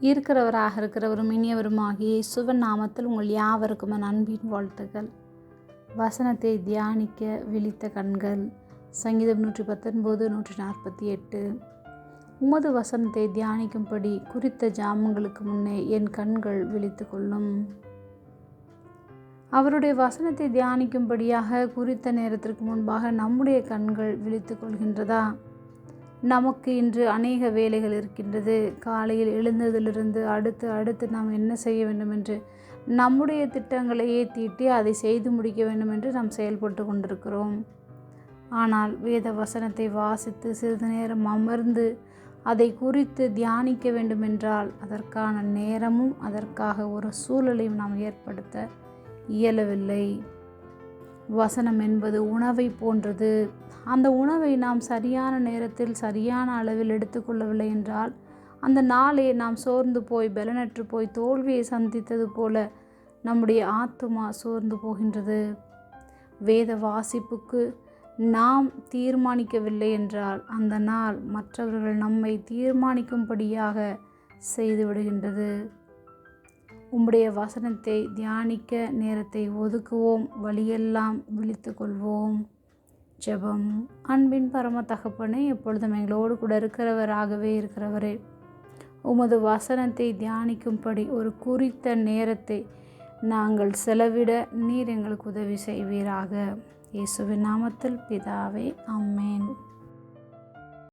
இருக்கிறவராக இருக்கிறவரும் இனியவருமாகிய இயேசுவின் நாமத்தில் உங்கள் யாவருக்கும் அன்பின் வாழ்த்துக்கள். வசனத்தை தியானிக்க விழித்த கண்கள். சங்கீதம் நூற்றி பத்தொன்பது நூற்றி நாற்பத்தி எட்டு உமது வசனத்தை தியானிக்கும்படி குறித்த ஜாமங்களுக்கு முன்னே என் கண்கள் விழித்து கொள்ளும் அவருடைய வசனத்தை தியானிக்கும்படியாக குறித்த நேரத்திற்கு முன்பாக நம்முடைய கண்கள் விழித்து கொள்கின்றதா நமக்கு இன்று அநேக வேலைகள் இருக்கின்றது. காலையில் எழுந்ததிலிருந்து அடுத்து அடுத்து நாம் என்ன செய்ய வேண்டும் என்று நம்முடைய திட்டங்களையே தீட்டி அதை செய்து முடிக்க வேண்டும் என்று நாம் செயல்பட்டு கொண்டிருக்கிறோம். ஆனால் வேத வசனத்தை வாசித்து சிறிது நேரம் அமர்ந்து அதை குறித்து தியானிக்க வேண்டுமென்றால் அதற்கான நேரமும் அதற்காக ஒரு சூழலையும் நாம் ஏற்படுத்த இயலவில்லை. வசனம் என்பது உணவை போன்றது. அந்த உணவை நாம் சரியான நேரத்தில் சரியான அளவில் எடுத்துக்கொள்ளவில்லை என்றால் அந்த நாளே நாம் சோர்ந்து போய் பலனற்று போய் தோல்வியை சந்தித்தது போல நம்முடைய ஆத்துமா சோர்ந்து போகின்றது. வேத வாசிப்புக்கு நாம் தீர்மானிக்கவில்லை என்றால் அந்த நாள் மற்றவர்கள் நம்மை தீர்மானிக்கும்படியாக செய்துவிடுகின்றது உம்முடைய வசனத்தை தியானிக்க நேரத்தை ஒதுக்குவோம். வழியெல்லாம் விழித்து கொள்வோம். ஜெபம் அன்பின் பரம தகப்பனே எப்பொழுதும் எங்களோடு கூட இருக்கிறவராகவே இருக்கிறவரே. உமது வசனத்தை தியானிக்கும்படி ஒரு குறித்த நேரத்தை நாங்கள் செலவிட நீர் எங்களுக்கு உதவி செய்வீராக. இயேசுவின் நாமத்தில் பிதாவே அம்மேன்